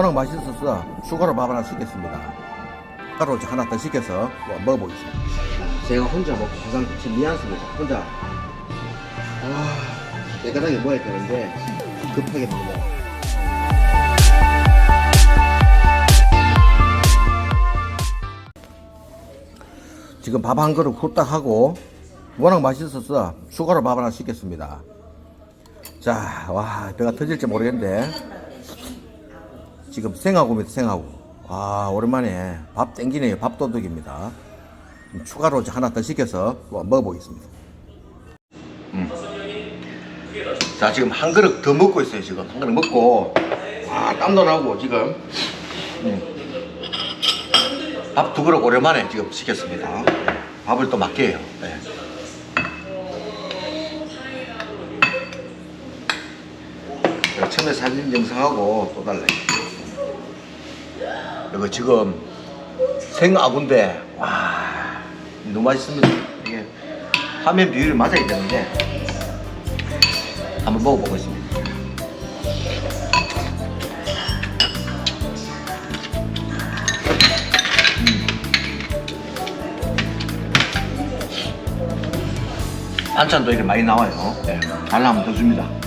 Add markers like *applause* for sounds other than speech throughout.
워낙 맛있어서 추가로 밥 하나 시켰습니다. 가루 하나 더 시켜서 먹어보겠습니다. 제가 혼자 먹고 가장 좀 미안습니다. 혼자 아 깨끗하게 먹어야 되는데 급하게 먹는다. 지금 밥 한 그릇 후딱 하고 워낙 맛있어서 추가로 밥 하나 시켰습니다. 자, 와, 배가 터질지 모르겠는데 지금 생하고입니다, 생하고. 와, 오랜만에 밥 땡기네요. 밥도둑입니다. 음, 추가로 하나 더 시켜서 먹어보겠습니다. 음. 자, 지금 한 그릇 더 먹고 있어요, 지금. 한 그릇 먹고. 와, 땀도 나고, 지금. 음. 밥두 그릇 오랜만에 지금 시켰습니다. 밥을 또 맞게 해요. 네. 처음에 사진 영상하고 또 달래. 이거 지금 생아구인데 와 너무 맛있습니다. 이게 화면 비율이 맞아야 되는데 한번 먹어보겠습니다. 반찬도 이렇게 많이 나와요. 네. 달라면 더 줍니다.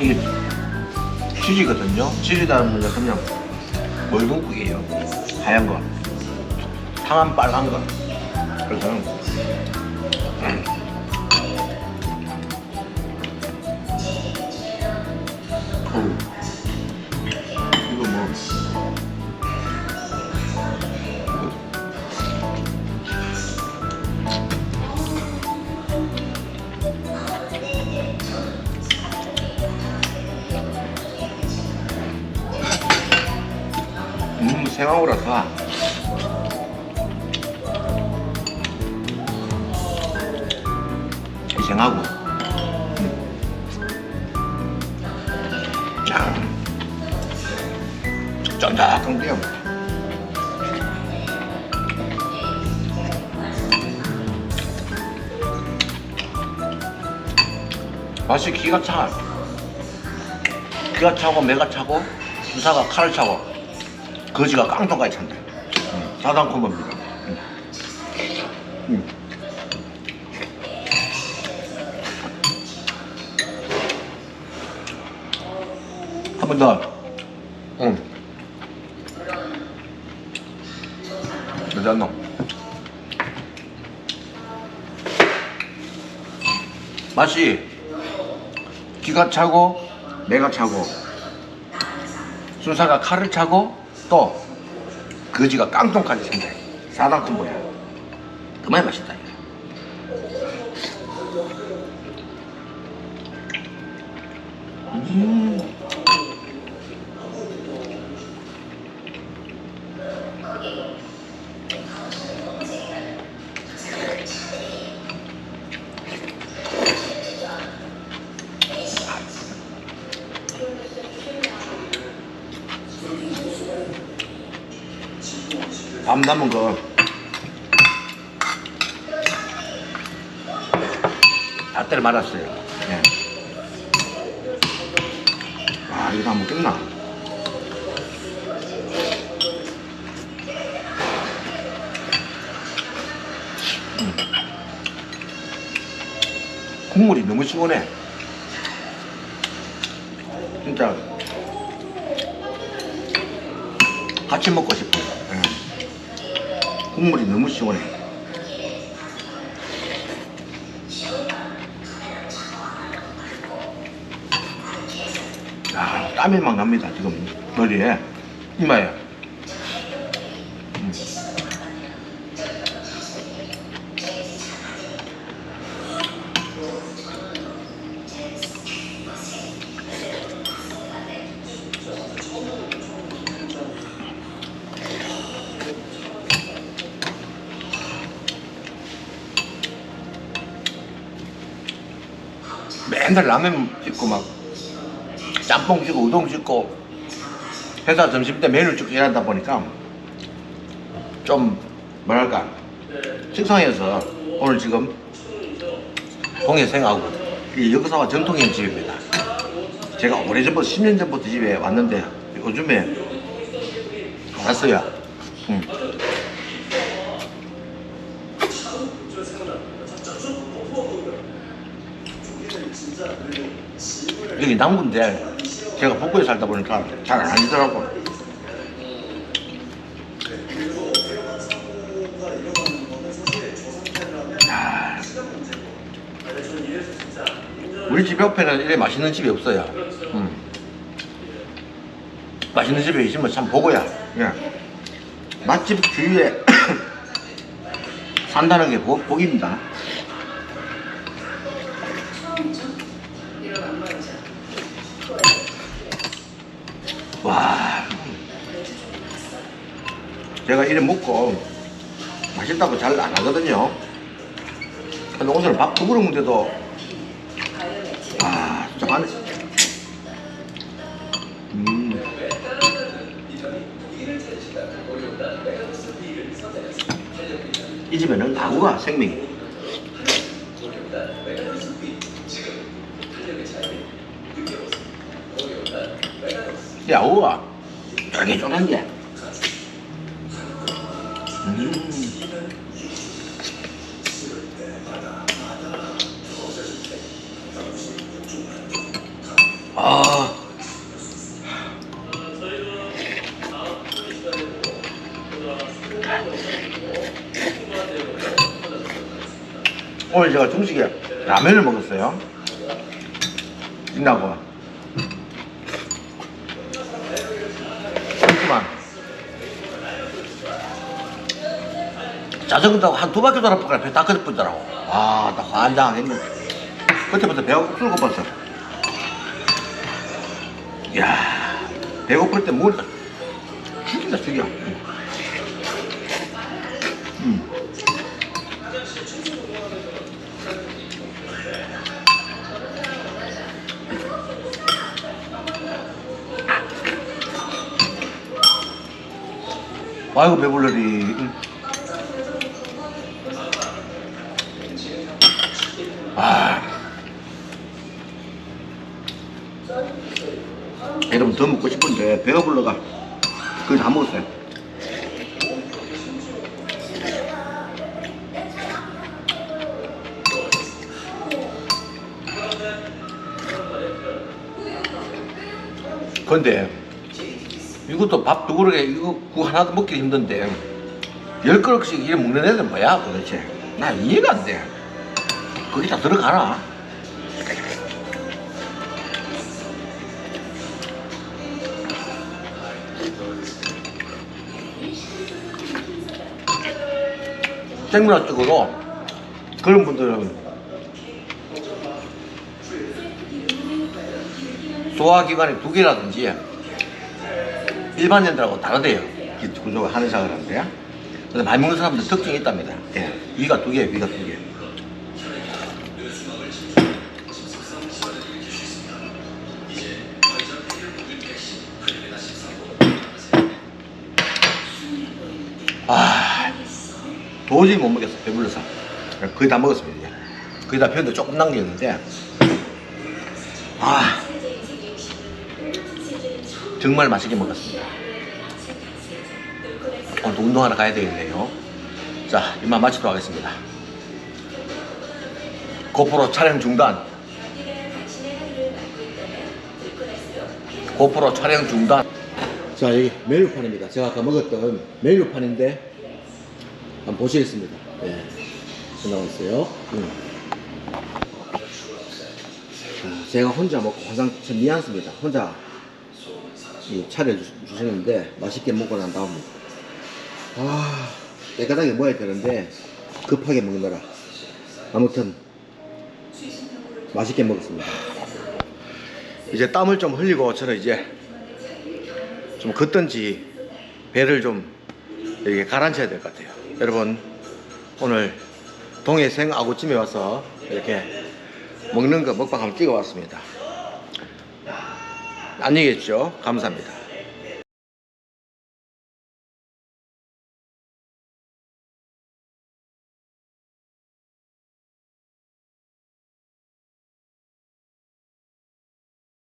이게 치즈거든요. 치즈다는 건 그냥 멀국국이에요. 하얀 거. 상한 빨간 거. 그래서 음. 어우. 이거 뭐 생하고라서 이 생하고. 음. 야, 쫀득한데요. 맛이 기가 차. 기가 차고 매가 차고 주사가 칼을 차고 거지가 깡통까지 찬다. 음, 사단 콤보입니다. 음. 음. 한번 더. 응. 여자놈. 맛이 기가 차고 매가 차고 순사가 칼을 차고 또 거지가 깡통까지 생겨 사단 콤보야 그만 맛있다 이거. 음. 밤 남은 거다 때려 말았어요. 예. 아, 이거 한번 끝나. 음. 국물이 너무 시원해. 진짜 같이 먹고. 국물이 너무 시원해. 아, 땀이 막 납니다, 지금. 머리에. 이마에. 맨날 라면 찍고 막 짬뽕 찍고 우동 찍고 회사 점심 때 메뉴 찍고 일하다 보니까 좀 뭐랄까 식상해서 오늘 지금 동해생하고 이 역사와 전통의 집입니다. 제가 오래전부터 10년 전부터 집에 왔는데 요즘에 왔어요. 음. 여기 남구인데 제가 북구에 살다 보니까 잘안 아니더라고. 야. 우리 집 옆에는 이래 맛있는 집이 없어요. 음. 맛있는 집에 있으면 참 보고야. 예. 맛집 주위에 *coughs* 산다는 게 복, 복입니다. 제가 이래 먹고 맛있다고 잘 안 하거든요. 근데 오늘 밥 두 그릇 먹는데도 아, 진짜 많네. 음. 이 집에는 가구가 생명이. 야우가 쫄깃쫄깃한 게. 오늘 제가 중식에 라면을 먹었어요. 신나고. 잠시만. 자전거 타고 한 두 바퀴 돌아보니까 배다 꺼져버리더라고. 와, 나 환장했는데. 그때부터 배가 술 고팠어. 이야, 배고플 때 먹으니까 죽인다, 죽여. 음. 아이고, 배불러리. 음. 아. 여러분 더 먹고 싶은데 배가 불러가 그거 다 먹었어요 근데 이것도 밥 두 그릇에 이거 국 하나도 먹기 힘든데 열 그릇씩 이래 먹는 애들은 뭐야 도대체 나 이해가 안돼 그게 다 들어가나? 생문화적으로 그런 분들은 소화기관이 두 개라든지 일반인들하고 다르대요. 이 구조가 한의사를 하는데요. 근데 많이 먹는 사람들 특징이 있답니다. 예. 위가 두 개, 위가 두 개. 아, 도저히 못 먹겠어. 배불러서. 거의 다 먹었습니다. 이제. 거의 다 편도 조금 남겼는데, 아, 정말 맛있게 먹었습니다. 오늘 운동하러 가야 되겠네요. 자, 이만 마치도록 하겠습니다. 고프로 촬영 중단. 고프로 촬영 중단. 자, 여기 메뉴판입니다. 제가 아까 먹었던 메뉴판인데, 한번 보시겠습니다. 예. 나와 있어요. 음. 자, 제가 혼자 먹고 항상 참 미안습니다. 혼자 이 차려주시는데 맛있게 먹고 난 다음 아 깨끗하게 먹어야 되는데 급하게 먹느라. 아무튼 맛있게 먹었습니다. 이제 땀을 좀 흘리고 저는 이제 좀 걷든지 배를 좀 이렇게 가라앉혀야 될 것 같아요. 여러분 오늘 동해생 아구찜에 와서 이렇게 먹는 거 먹방 한번 찍어봤습니다. 계십시오. 감사합니다.